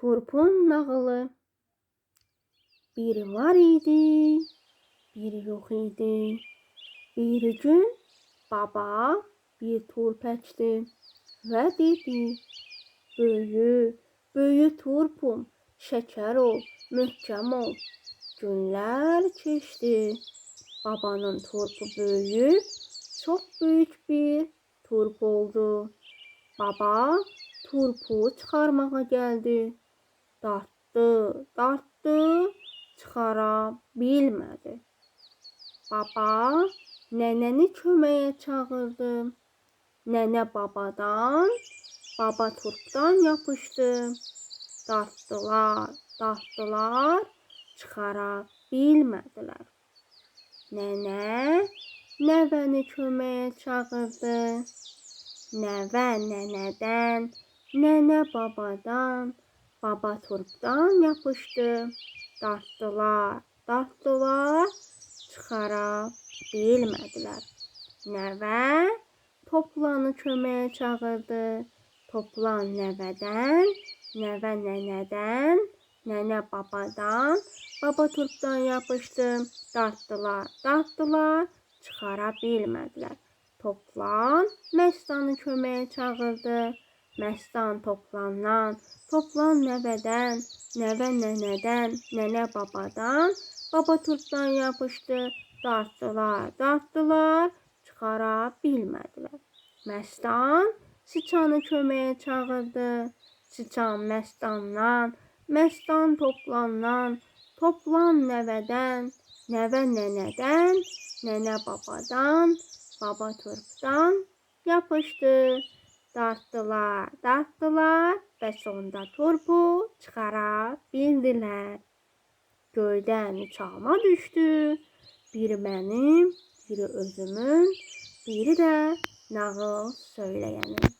Turpun nağılı. Bir var idi, bir yok idi. Bir gün baba bir turp əkdi və dedi: Böyü, böyü turpum, şəkər ol, möhkəm ol. Günlər keçdi. Babanın turpu böyüyüb çox böyük bir turp oldu. Baba turpu çıxarmağa gəldi. Dartdı, dartdı, çıxara bilmədi. Baba nənəni köməyə çağırdı. Nənə babadan, baba turpdan yapışdı. Dartdılar, dartdılar, çıxara bilmədilər. Nənə nəvəni köməyə çağırdı. Nəvə nənədən, nənə babadan, baba turpdan yapışdı. Dartdılar, dartdılar, çıxara bilmədilər. Nəvə toplanı köməyə çağırdı. Toplan nəvədən, nəvə nənədən, nənə babadan, baba turpdan yapışdı. Dartdılar, dartdılar, çıxara bilmədilər. Toplan Məstanı köməyə çağırdı. Məstan toplandan, toplan nəvədən, nəvə nənədən, nənə babadan, baba turpdan yapışdı. Dartdılar, dartdılar, çıxara bilmədilər. Məstan Sıçanı köməyə çağırdı. Sıçan Məstandan, Məstan toplandan, toplan nəvədən, nəvə nənədən, nənə babadan, baba turpdan yapışdı. Dartdılar, dartdılar və sonunda turpu çıxara bildilər. Göydən uçağıma düşdü. Biri mənim, biri özümün, biri də nağıl söyləyənin.